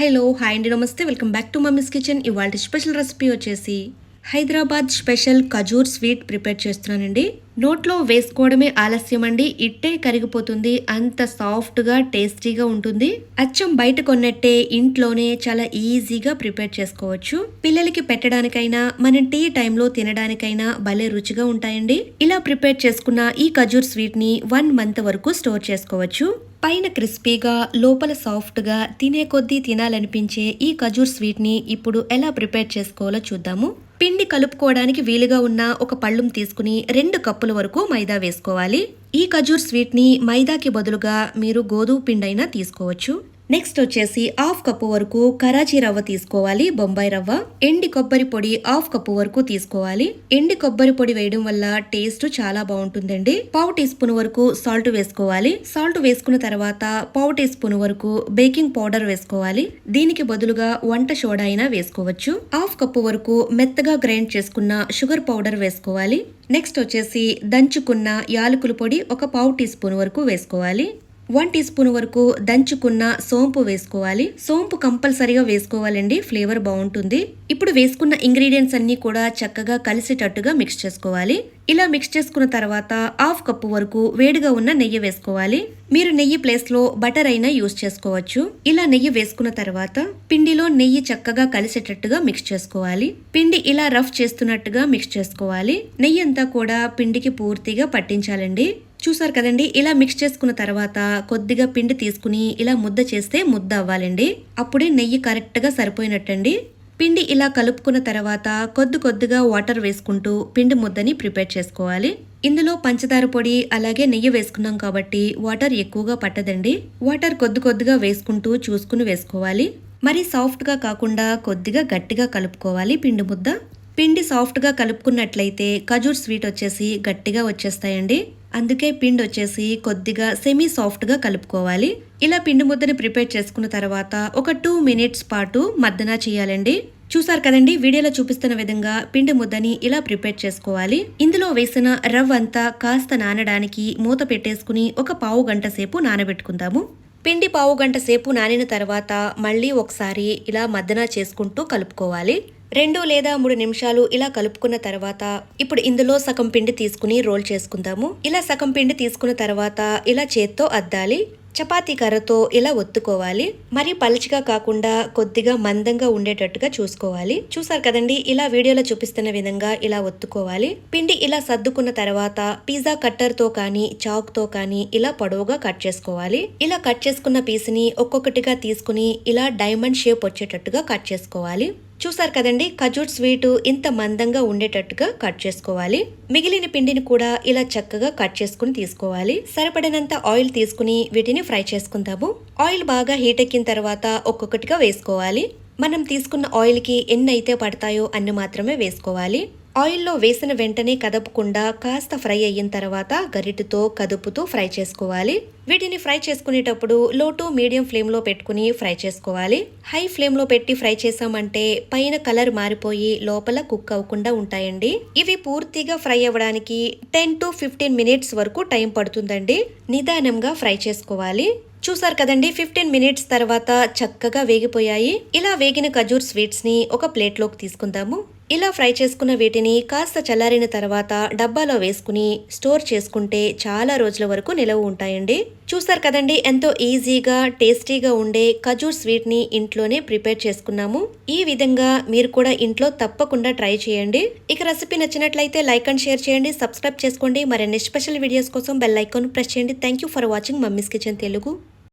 Hello hi అండి నమస్తే. Welcome back to mummy's kitchen. ఇవాళ స్పెషల్ రెసిపీ వచ్చేసి హైదరాబాద్ స్పెషల్ ఖజూర్ స్వీట్ ప్రిపేర్ చేస్తున్నానండి. నోట్లో వేసుకోవడమే ఆలస్యం అండి ఇట్టే కరిగిపోతుంది. అంత సాఫ్ట్గా టేస్టీగా ఉంటుంది. అచ్చం బయట కొన్నట్టే ఇంట్లోనే చాలా ఈజీగా ప్రిపేర్ చేసుకోవచ్చు. పిల్లలకి పెట్టడానికైనా మనం టీ టైంలో తినడానికైనా భలే రుచిగా ఉంటాయండి. ఇలా ప్రిపేర్ చేసుకున్న ఈ ఖజూర్ స్వీట్ని వన్ మంత్ వరకు స్టోర్ చేసుకోవచ్చు. పైన క్రిస్పీగా లోపల సాఫ్ట్గా తినే కొద్దీ తినాలనిపించే ఈ ఖజూర్ స్వీట్ని ఇప్పుడు ఎలా ప్రిపేర్ చేసుకోవాలో చూద్దాము. పిండి కలుపుకోవడానికి వీలుగా ఉన్న ఒక పళ్ళుం తీసుకుని రెండు కప్పుల వరకు మైదా వేసుకోవాలి. ఈ ఖజూర్ స్వీట్ని మైదాకి బదులుగా మీరు గోధుమ పిండి అయినా తీసుకోవచ్చు. నెక్స్ట్ వచ్చేసి హాఫ్ కప్పు వరకు కరాచీ రవ్వ తీసుకోవాలి బొంబాయి రవ్వ. ఎండి కొబ్బరి పొడి హాఫ్ కప్పు వరకు తీసుకోవాలి. ఎండి కొబ్బరి పొడి వేయడం వల్ల టేస్ట్ చాలా బాగుంటుందండి. పావు టీ స్పూన్ వరకు సాల్ట్ వేసుకోవాలి. సాల్ట్ వేసుకున్న తర్వాత పావు టీ స్పూన్ వరకు బేకింగ్ పౌడర్ వేసుకోవాలి. దీనికి బదులుగా వంట సోడా అయినా వేసుకోవచ్చు. హాఫ్ కప్పు వరకు మెత్తగా గ్రైండ్ చేసుకున్న షుగర్ పౌడర్ వేసుకోవాలి. నెక్స్ట్ వచ్చేసి దంచుకున్న యాలకుల పొడి ఒక పావు టీ స్పూన్ వరకు వేసుకోవాలి. వన్ టీ స్పూన్ వరకు దంచుకున్న సోంపు వేసుకోవాలి. సోంపు కంపల్సరీగా వేసుకోవాలండి. ఫ్లేవర్ బాగుంటుంది. ఇప్పుడు వేసుకున్న ఇంగ్రీడియంట్స్ అన్ని కూడా చక్కగా కలిసేటట్టుగా మిక్స్ చేసుకోవాలి. ఇలా మిక్స్ చేసుకున్న తర్వాత హాఫ్ కప్పు వరకు వేడిగా ఉన్న నెయ్యి వేసుకోవాలి. మీరు నెయ్యి ప్లేస్లో బటర్ అయినా యూస్ చేసుకోవచ్చు. ఇలా నెయ్యి వేసుకున్న తర్వాత పిండిలో నెయ్యి చక్కగా కలిసేటట్టుగా మిక్స్ చేసుకోవాలి. పిండి ఇలా రఫ్ చేస్తున్నట్టుగా మిక్స్ చేసుకోవాలి. నెయ్యి అంతా కూడా పిండికి పూర్తిగా పట్టించాలండి. చూసారు కదండి ఇలా మిక్స్ చేసుకున్న తర్వాత కొద్దిగా పిండి తీసుకుని ఇలా ముద్ద చేస్తే ముద్ద అవ్వాలండి. అప్పుడే నెయ్యి కరెక్ట్గా సరిపోయినట్టండి. పిండి ఇలా కలుపుకున్న తర్వాత కొద్ది కొద్దిగా వాటర్ వేసుకుంటూ పిండి ముద్దని ప్రిపేర్ చేసుకోవాలి. ఇందులో పంచదార పొడి అలాగే నెయ్యి వేసుకున్నాం కాబట్టి వాటర్ ఎక్కువగా పట్టదండి. వాటర్ కొద్ది కొద్దిగా వేసుకుంటూ చూసుకుని వేసుకోవాలి. మరి సాఫ్ట్గా కాకుండా కొద్దిగా గట్టిగా కలుపుకోవాలి పిండి ముద్ద. పిండి సాఫ్ట్గా కలుపుకున్నట్లయితే ఖజూర్ స్వీట్ వచ్చేసి గట్టిగా వచ్చేస్తాయండి. అందుకే పిండి వచ్చేసి కొద్దిగా సెమీ సాఫ్ట్గా కలుపుకోవాలి. ఇలా పిండి ముద్దని ప్రిపేర్ చేసుకున్న తర్వాత ఒక టూ మినిట్స్ పాటు మద్దన చేయాలండి. చూసారు కదండి వీడియోలో చూపిస్తున్న విధంగా పిండి ముద్దని ఇలా ప్రిపేర్ చేసుకోవాలి. ఇందులో వేసిన రవ్వ అంతా కాస్త నానడానికి మూత పెట్టేసుకుని ఒక పావు గంట సేపు నానబెట్టుకుందాము. పిండి పావు గంట సేపు నానిన తర్వాత మళ్ళీ ఒకసారి ఇలా మద్దన చేసుకుంటూ కలుపుకోవాలి. రెండు లేదా మూడు నిమిషాలు ఇలా కలుపుకున్న తర్వాత ఇప్పుడు ఇందులో సగం పిండి తీసుకుని రోల్ చేసుకుందాము. ఇలా సగం పిండి తీసుకున్న తర్వాత ఇలా చేత్తో అద్దాలి. చపాతీ కర్రతో ఇలా ఒత్తుకోవాలి. మరి పలచిగా కాకుండా కొద్దిగా మందంగా ఉండేటట్టుగా చూసుకోవాలి. చూసారు కదండి ఇలా వీడియోలో చూపిస్తున్న విధంగా ఇలా ఒత్తుకోవాలి. పిండి ఇలా సర్దుకున్న తర్వాత పిజ్జా కట్టర్తో కానీ చాక్తో కానీ ఇలా పొడవుగా కట్ చేసుకోవాలి. ఇలా కట్ చేసుకున్న పీస్ని ఒక్కొక్కటిగా తీసుకుని ఇలా డైమండ్ షేప్ వచ్చేటట్టుగా కట్ చేసుకోవాలి. చూసారు కదండి ఖజూర్ స్వీట్ ఇంత మందంగా ఉండేటట్టుగా కట్ చేసుకోవాలి. మిగిలిన పిండిని కూడా ఇలా చక్కగా కట్ చేసుకుని తీసుకోవాలి. సరిపడినంత ఆయిల్ తీసుకుని వీటిని ఫ్రై చేసుకుందాము. ఆయిల్ బాగా హీట్ ఎక్కిన తర్వాత ఒక్కొక్కటిగా వేసుకోవాలి. మనం తీసుకున్న ఆయిల్కి ఎన్ని అయితే పడతాయో అన్ని మాత్రమే వేసుకోవాలి. ఆయిల్లో వేసిన వెంటనే కదపకుండా కాస్త ఫ్రై అయిన తర్వాత గరిటెతో కదుపుతూ ఫ్రై చేసుకోవాలి. వీటిని ఫ్రై చేసుకునేటప్పుడు లో టు మీడియం ఫ్లేమ్లో పెట్టుకుని ఫ్రై చేసుకోవాలి. హై ఫ్లేమ్లో పెట్టి ఫ్రై చేసామంటే పైన కలర్ మారిపోయి లోపల కుక్ అవ్వకుండా ఉంటాయండి. ఇవి పూర్తిగా ఫ్రై అవ్వడానికి టెన్ టు ఫిఫ్టీన్ మినిట్స్ వరకు టైం పడుతుందండి. నిదానంగా ఫ్రై చేసుకోవాలి. చూసారు కదండి ఫిఫ్టీన్ మినిట్స్ తర్వాత చక్కగా వేగిపోయాయి. ఇలా వేగిన ఖజూర్ స్వీట్స్ని ఒక ప్లేట్లోకి తీసుకుందాము. ఇలా ఫ్రై చేసుకున్న వీటిని కాస్త చల్లారిన తర్వాత డబ్బాలో వేసుకుని స్టోర్ చేసుకుంటే చాలా రోజుల వరకు నిలవ ఉంటాయండి. చూసారు కదండి ఎంతో ఈజీగా టేస్టీగా ఉండే ఖజూర్ స్వీట్ని ఇంట్లోనే ప్రిపేర్ చేసుకున్నాము. ఈ విధంగా మీరు కూడా ఇంట్లో తప్పకుండా ట్రై చేయండి. ఇక రెసిపీ నచ్చినట్లయితే లైక్ అండ్ షేర్ చేయండి సబ్స్క్రైబ్ చేసుకోండి. మరిన్ని స్పెషల్ వీడియోస్ కోసం బెల్ ఐకాన్ ప్రెస్ చేయండి. Thank you for watching mummy's kitchen Telugu.